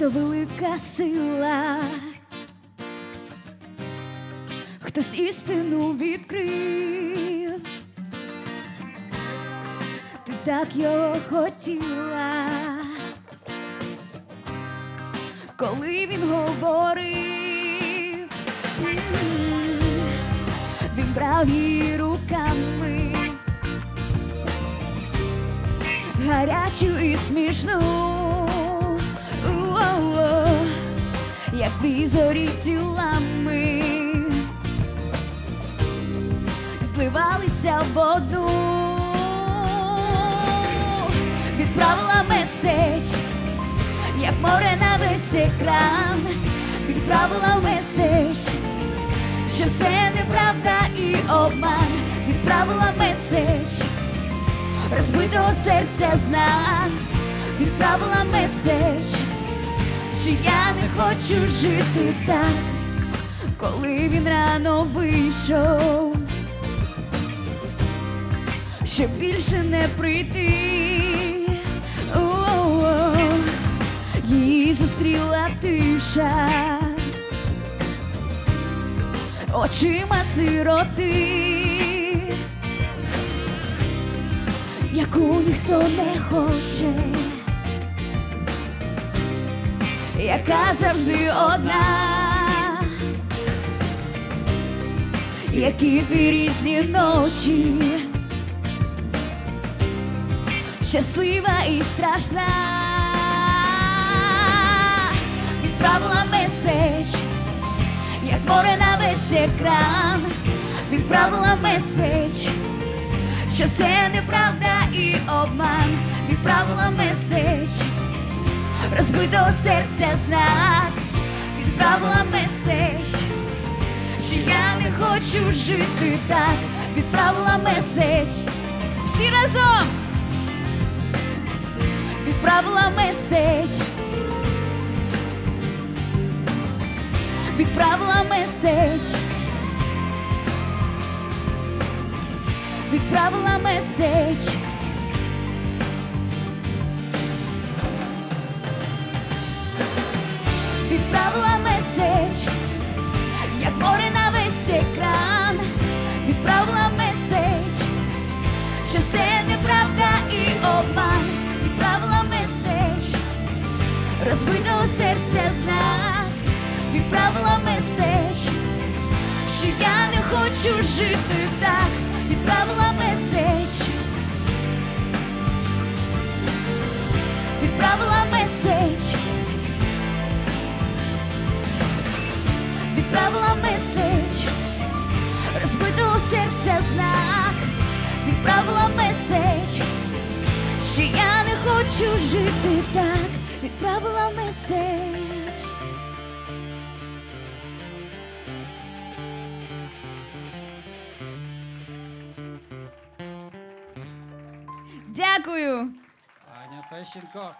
то велика сила. Хтось істину відкрив, ти так його хотіла, коли він говорив, він брав її руками, гарячу і смішну, У-о-о, як дві зорі тілами. Зливалися в одну, відправила меседж, як море на весь екран, відправила меседж, що все неправда і обман, відправила меседж, розбитого серця знак, відправила меседж, що я не хочу жити так, коли він рано вийшов щоб більше не прийти. О-о-о. Її зустріла тиша, очима сироти, яку ніхто не хоче, яка завжди одна. Які різні ночі щаслива і страшна. Відправила меседж, як море на весь екран. Відправила меседж, що все неправда і обман. Відправила меседж, розбитого серця знак. Відправила меседж, що я не хочу жити так. Відправила меседж, всі разом відправила меседж, відправила меседж, відправила меседж. Відправила меседж, як море на весь екран, відправила меседж, що все неправда і обман. Відправила меседж, розбитого серця знак, відправила меседж, що я не хочу жити так, відправила меседж. Дякую. Аня Фещенко.